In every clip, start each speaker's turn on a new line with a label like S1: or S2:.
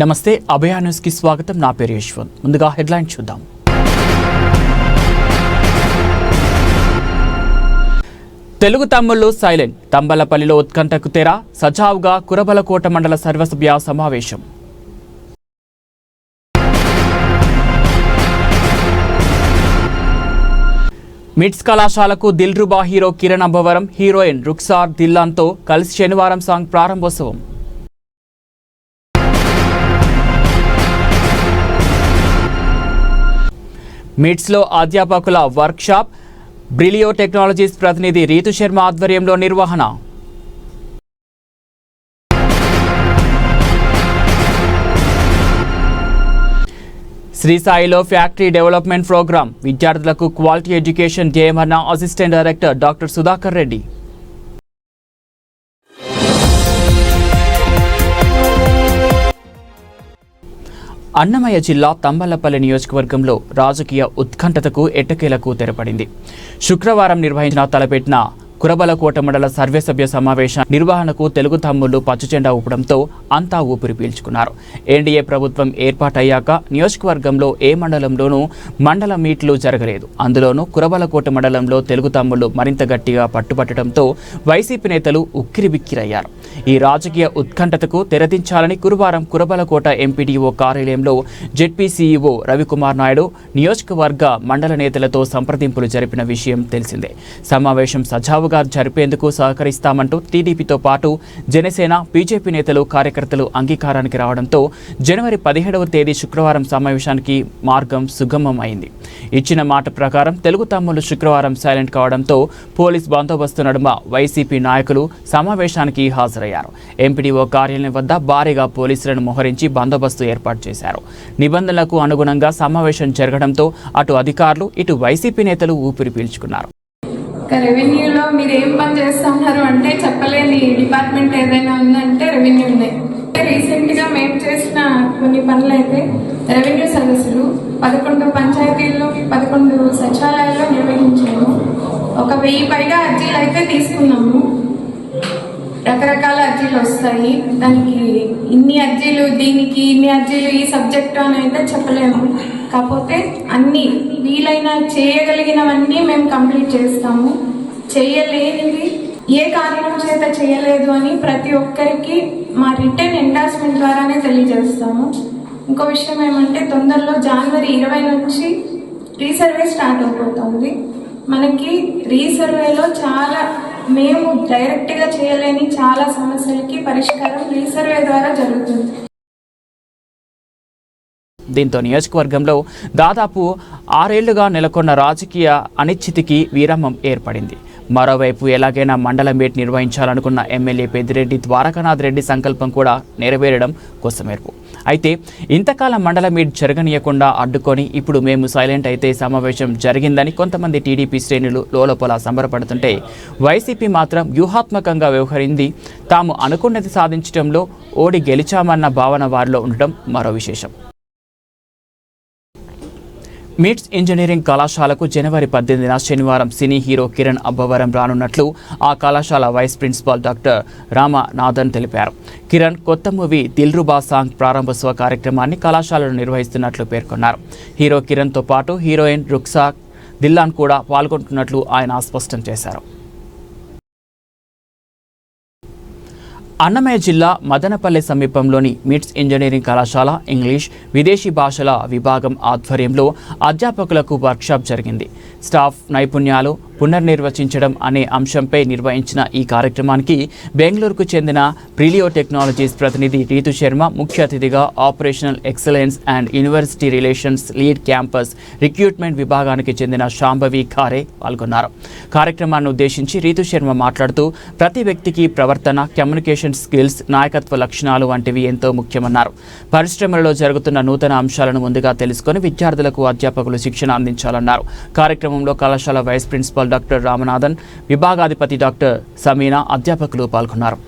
S1: నమస్తే అభయ న్యూస్కి స్వాగతం. నా పేరు యశ్వంత్. ముందుగా హెడ్లైన్ చూద్దాం. తెలుగు తమ్ముళ్ళు సైలెంట్. తంబలపల్లిలో ఉత్కంఠకు తెర సజావుగా కురబలకోట మండల సర్వసభ్య సమావేశం. మిట్స్ కళాశాలకు దిల్రుబా హీరో కిరణ్ అంబవరం హీరోయిన్ రుక్సార్ దిల్లాన్తో కలిసి శనివారం సాంగ్ ప్రారంభోత్సవం. మిట్స్లో అధ్యాపకుల వర్క్షాప్ బ్రిలియో టెక్నాలజీస్ ప్రతినిధి రీతు శర్మ ఆధ్వర్యంలో నిర్వహణ. శ్రీసాయిలో ఫ్యాక్టరీ డెవలప్మెంట్ ప్రోగ్రాం విద్యార్థులకు quality education ధ్యేయమన్న assistant director doctor Sudhakar Reddy. Annamayya జిల్లా తంబలపల్లి నియోజకవర్గంలో రాజకీయ ఉత్కంఠతకు ఎట్టకేలకు తెరపడింది. శుక్రవారం నిర్వహించిన తలపెట్టిన కురబలకోట మండల సర్వే సభ్య సమావేశ నిర్వహణకు తెలుగు తమ్ముళ్ళు పచ్చజెండా ఊపడంతో అంతా ఊపిరి పీల్చుకున్నారు. ఎన్డీఏ ప్రభుత్వం ఏర్పాటయ్యాక నియోజకవర్గంలో ఏ మండలంలోనూ మండల మీట్లు జరగలేదు. అందులోనూ కురబలకోట మండలంలో తెలుగు తమ్ముళ్ళు మరింత గట్టిగా పట్టుబట్టడంతో వైసీపీ నేతలు ఉక్కిరిబిక్కిరయ్యారు. ఈ రాజకీయ ఉత్కంఠతకు తెరదించాలని గురువారం కురబలకోట ఎంపీడీఓ కార్యాలయంలో జెడ్పీ సీఈఓ రవికుమార్ నాయుడు నియోజకవర్గ మండల నేతలతో సంప్రదింపులు జరిపిన విషయం తెలిసిందే. సమావేశం సజావుగా జరిపేందుకు సహకరిస్తామంటూ టీడీపీతో పాటు జనసేన బీజేపీ నేతలు కార్యకర్తలు అంగీకారానికి రావడంతో జనవరి పదిహేడవ తేదీ శుక్రవారం సమావేశానికి మార్గం సుగమం అయింది ఇచ్చిన మాట ప్రకారం తెలుగు తమ్ముళ్ళు శుక్రవారం సైలెంట్ కావడంతో పోలీస్ బందోబస్తు నడుమ వైసీపీ నాయకులు సమావేశానికి హాజరయ్యారు. ఎంపీడీఓ కార్యాలయం వద్ద భారీగా పోలీసులను మోహరించి బందోబస్తు ఏర్పాటు చేశారు. నిబంధనలకు అనుగుణంగా సమావేశం జరగడంతో అటు అధికారులు ఇటు వైసీపీ నేతలు ఊపిరి పీల్చుకున్నారు.
S2: ఇంకా రెవెన్యూలో మీరు ఏం పని చేస్తున్నారు అంటే చెప్పలేని డిపార్ట్మెంట్ ఏదైనా ఉందంటే రెవెన్యూ ఉన్నాయి రీసెంట్గా మేము చేసిన కొన్ని పనులు అయితే రెవెన్యూ సదస్సులు పదకొండు పంచాయతీల్లో పదకొండు సచివాలయాల్లో నిర్వహించాము. ఒక వెయ్యి పైగా అర్జీలు అయితే తీసుకున్నాము. రకరకాల అర్జీలు వస్తాయి. దానికి ఇన్ని అర్జీలు దీనికి ఇన్ని అర్జీలు ఈ సబ్జెక్టు అని అయితే చెప్పలేము. కాకపోతే అన్ని వీలైన చేయగలిగినవన్నీ మేము కంప్లీట్ చేస్తాము. చేయలేనివి ఏ కారణం చేత చేయలేదు అని ప్రతి ఒక్కరికి మా రిటర్న్ ఎండార్స్మెంట్ ద్వారానే తెలియజేస్తాము. ఇంకో విషయం ఏమంటే తొందరలో జనవరి ఇరవై నుంచి రీసర్వే స్టార్ట్ అయిపోతుంది. మనకి రీసర్వేలో చాలా మేము డైరెక్ట్గా చేయలేని చాలా సమస్యలకి పరిష్కారం రీసర్వే ద్వారా జరుగుతుంది.
S1: దీంతో నియోజకవర్గంలో దాదాపు ఆరేళ్ళుగా నెలకొన్న రాజకీయ అనిశ్చితికి విరామం ఏర్పడింది. మరోవైపు ఎలాగైనా మండల మీట్ నిర్వహించాలనుకున్న ఎమ్మెల్యే పెద్దిరెడ్డి ద్వారకానాథ్ రెడ్డి సంకల్పం కూడా నెరవేరడం కోసమేర్పు. అయితే ఇంతకాలం మండల మీట్ జరగనీయకుండా అడ్డుకొని ఇప్పుడు మేము సైలెంట్ అయితే సమావేశం జరిగిందని కొంతమంది టీడీపీ శ్రేణులు లోలోపల సంబరపడుతుంటే వైసీపీ మాత్రం వ్యూహాత్మకంగా వ్యవహరింది. తాము అనుకున్నది సాధించడంలో ఓడి గెలిచామన్న భావన వారిలో ఉండటం మరో విశేషం. మిట్స్ ఇంజనీరింగ్ కళాశాలకు జనవరి పద్దెనిమిదిన శనివారం సినీ హీరో కిరణ్ అబ్బవరం రానున్నట్లు ఆ కళాశాల వైస్ ప్రిన్సిపాల్ డాక్టర్ రామనాథన్ తెలిపారు. కిరణ్ కొత్త మూవీ దిల్రుబా సాంగ్ ప్రారంభోత్సవ కార్యక్రమాన్ని కళాశాలలో నిర్వహిస్తున్నట్లు పేర్కొన్నారు. హీరో కిరణ్తో పాటు హీరోయిన్ రుక్సా దిల్లాన్ కూడా పాల్గొంటున్నట్లు ఆయన స్పష్టం చేశారు. అన్నమయ్య జిల్లా మదనపల్లె సమీపంలోని మిట్స్ ఇంజనీరింగ్ కళాశాల ఇంగ్లీష్ విదేశీ భాషల విభాగం ఆధ్వర్యంలో అధ్యాపకులకు వర్క్షాప్ జరిగింది. స్టాఫ్ నైపుణ్యాలు పునర్నిర్వచించడం అనే అంశంపై నిర్వహించిన ఈ కార్యక్రమానికి బెంగళూరుకు చెందిన ప్రిలియో టెక్నాలజీస్ ప్రతినిధి రీతు శర్మ ముఖ్య అతిథిగా operational excellence and university relations lead campus recruitment విభాగానికి చెందిన శాంభవి ఖారే పాల్గొన్నారు. కార్యక్రమాన్ని ఉద్దేశించి రీతు శర్మ మాట్లాడుతూ ప్రతి వ్యక్తికి ప్రవర్తన కమ్యూనికేషన్ స్కిల్స్ నాయకత్వ లక్షణాలు వంటివి ఎంతో ముఖ్యమన్నారు. పరిశ్రమలలో జరుగుతున్న నూతన అంశాలను ముందుగా తెలుసుకొని విద్యార్థులకు అధ్యాపకులు శిక్షణ అందించాలన్నారు. కార్యక్రమంలో కళాశాల వైస్ ప్రిన్సిపాల్ డాక్టర్ రామనాథన్ విభాగాధిపతి డాక్టర్ సమీనా అధ్యాపకులు పాల్గొన్నారు.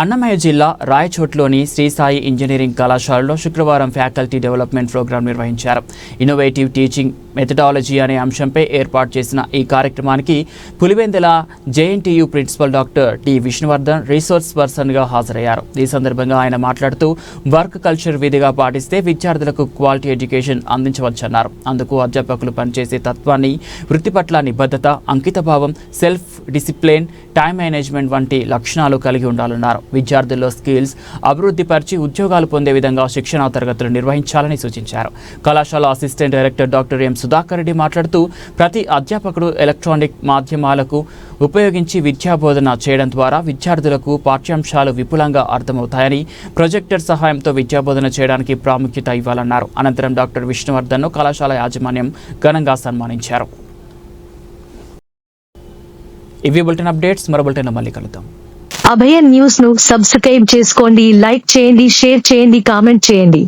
S1: అన్నమయ్య జిల్లా రాయచోట్లోని శ్రీసాయి ఇంజనీరింగ్ కళాశాలలో శుక్రవారం ఫ్యాకల్టీ డెవలప్మెంట్ ప్రోగ్రాం నిర్వహించారు. ఇన్నోవేటివ్ టీచింగ్ మెథడాలజీ అనే అంశంపై ఏర్పాటు చేసిన ఈ కార్యక్రమానికి Pulivendula JNTU principal doctor T Vishnuvardhan resource పర్సన్గా హాజరయ్యారు. ఈ సందర్భంగా ఆయన మాట్లాడుతూ వర్క్ కల్చర్ విధిగా పాటిస్తే విద్యార్థులకు క్వాలిటీ ఎడ్యుకేషన్ అందించవచ్చన్నారు. అందుకు అధ్యాపకులు పనిచేసే తత్వాన్ని వృత్తి పట్ల నిబద్ధత అంకితభావం సెల్ఫ్ డిసిప్లిన్ టైం మేనేజ్మెంట్ వంటి లక్షణాలు కలిగి ఉండాలన్నారు. విద్యార్థుల్లో స్కిల్స్ అభివృద్ధిపరిచి ఉద్యోగాలు పొందే విధంగా శిక్షణా తరగతులు నిర్వహించాలని సూచించారు. కళాశాల assistant director doctor M Sudhakar Reddy మాట్లాడుతూ ప్రతి అధ్యాపకుడు ఎలక్ట్రానిక్ మాధ్యమాలకు ఉపయోగించి విద్యాబోధన చేయడం ద్వారా విద్యార్థులకు పాఠ్యాంశాలు విపులంగా అర్థమవుతాయని ప్రొజెక్టర్ సహాయంతో విద్యాబోధన చేయడానికి ప్రాముఖ్యత ఇవ్వాలన్నారు. అనంతరం డాక్టర్ విష్ణువర్ధన్ను కళాశాల యాజమాన్యం ఘనంగా సన్మానించారు. ఇవి బులెటిన్ అప్డేట్స్. మరో బులెటిన్ మళ్ళీ కలుద్దాం.
S3: అభయ న్యూస్ను సబ్స్క్రైబ్ చేసుకోండి లైక్ చేయండి షేర్ చేయండి కామెంట్ చేయండి.